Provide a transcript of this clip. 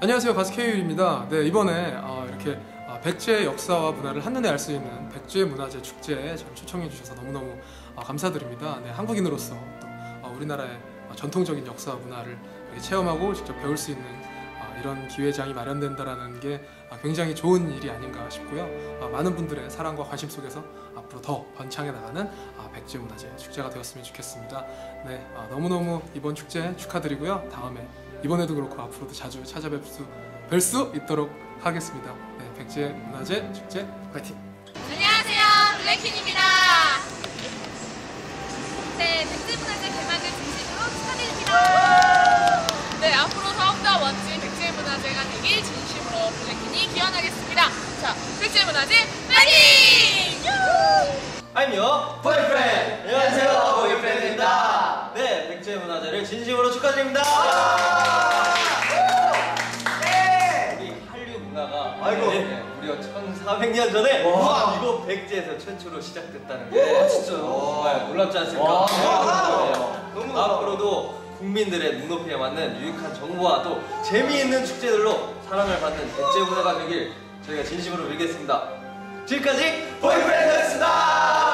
안녕하세요 바스케이율입니다. 네 이번에 어, 이렇게 어, 백제의 역사와 문화를 한눈에 알 수 있는 백제 문화재 축제에 저를 초청해 주셔서 너무너무 어, 감사드립니다. 네 한국인으로서 또 어, 우리나라의 어, 전통적인 역사와 문화를 체험하고 직접 배울 수 있는 어, 이런 기회장이 마련된다라는 게 어, 굉장히 좋은 일이 아닌가 싶고요. 어, 많은 분들의 사랑과 관심 속에서 앞으로 더 번창해 나가는 어, 백제 문화재 축제가 되었으면 좋겠습니다. 네 어, 너무너무 이번 축제 축하드리고요. 다음에 이번에도 그렇고 앞으로도 자주 찾아뵐 수, 뵐 수 있도록 하겠습니다. 네, 백제 문화재 축제 파이팅! 안녕하세요. 블랙퀸입니다. 네, 백제 문화재 개막을 진심으로 축하드립니다. 네, 앞으로 더욱더 멋진 백제 문화재가 되길 진심으로 블랙퀸이 기원하겠습니다. 자, 백제 문화재 파이팅! I'm your boyfriend. 안녕하세요, 보이프렌드입니다. 네, 백제 문화재를 진심으로 축하드립니다. 우리 한류 문화가 아이고. 네, 무려 1,400년 전에 와. 이곳 백제에서 최초로 시작됐다는 게 정말 놀랍지 않습니까? 와. 네. 너무 놀라워. 앞으로도 국민들의 눈높이에 맞는 유익한 정보와 또 재미있는 축제들로 사랑을 받는 백제 문화가 되길 저희가 진심으로 빌겠습니다. 지금까지 보이프렌드였습니다.